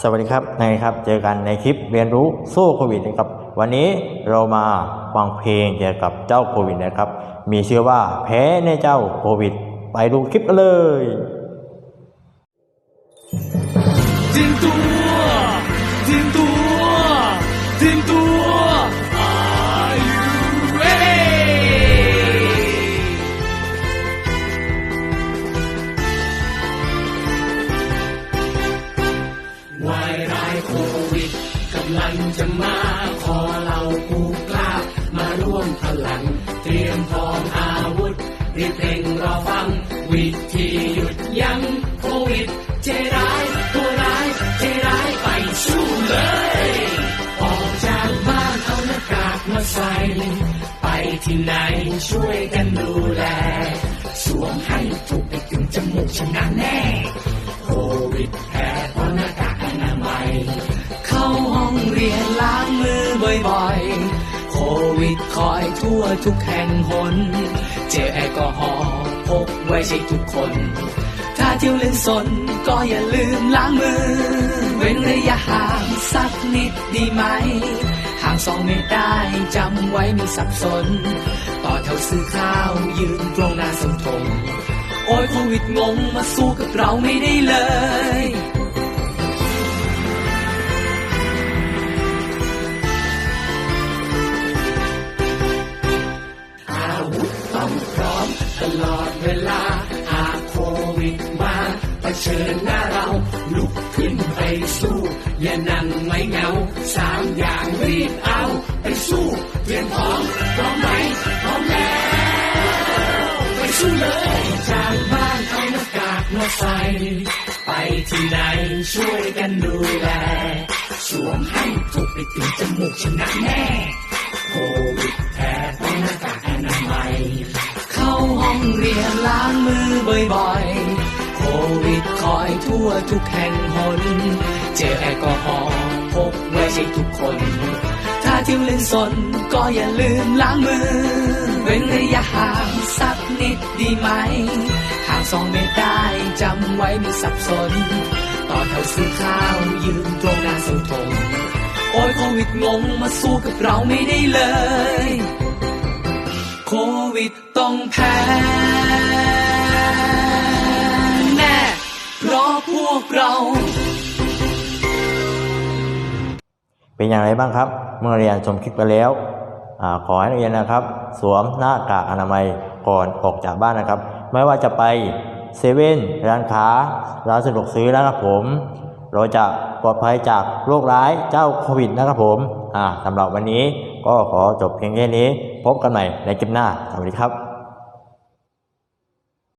สวัสดีครับนายครับ เจอกันในคลิปเรียนรู้สู้โควิดนะครับ วันนี้เรามาฟังเพลงเกี่ยวกับเจ้าโควิดนะครับ มีชื่อว่าแพ้ในเจ้าโควิด ไปดูคลิปกันเลยเตรียมตัว ลังจะมาขอเราผู้กล้ามาร่วมพลัง เตรียมพร้อมอาวุธรีบเร่งรอฟัง วิธีหยุดยั้งโควิดเจร้ายตัวร้ายเจร้ายไปสู้เลย ออกจากบ้านเอาหน้ากากมาใส่ไปที่ไหนช่วยกันดูแลสวมให้ถูกไปถึงจมูกชนะแน่โควิด บ่อยโควิดคอยทั่วทุกแห่งหน เจลแอลกอฮอล์พกไว้ใช้ทุกคน ถ้าเที่ยวเล่นสนก็อย่าลืมล้างมือ เว้นระยะห่างสักนิดดีไหม ห่างสองเมตรได้จำไว้ไมีสับสน ต่อแถวซื้อข้าวยืนตรงหน้าสาธงโอ้ยโควิดงงมาสู้กับเราไม่ได้เลย เชิญหน้าเรา ลุกขึ้นไปสู้ อย่านั่งไม่เหงาสามอย่างรีบเอาไปสู้เตรียมพร้อมพร้อมไหมพร้อมแล้วไปสู้เลยจากบ้านเอาหน้ากากมาใส่ไปที่ไหนช่วยกันดูแลสวมให้ถูกไปถึงจมูกชนะแน่โควิดแพ้เพราะหน้ากากอนามัยเข้าห้องเรียนล้างมือบ่อย อยทั่วทุกแห่งหน เจลแอลกอฮอล์พกไว้ใช้ทุกคน ถ้าเที่ยวเล่นสนก็อย่าลืมล้างมือ เว้นระยะห่างสักนิดดีไหม ห่างสองเมตรได้จำไว้ไมีสับสน ต่อแถวซื้อข้าวยืนตรงหน้าเสาธงโอ้ยโควิดงงมาสู้กับเราไม่ได้เลย โควิดต้องแพ้ เพราะพวกเรา เป็นอย่างไรบ้างครับ เมื่อเรียนชมคลิปไปแล้วอขอให้นักเรียนนะครับ สวมหน้ากากอนามัยก่อนออกจากบ้านนะครับ ไม่ว่าจะไปเซเว่นร้านค้าร้านสะดวกซื้อนะครับผม เราจะปลอดภัยจากโรคร้ายเจ้าโควิดนะครับผมสำหรับวันนี้ก็ขอจบเพียงแค่นี้ พบกันใหม่ในคลิปหน้า สวัสดีครับ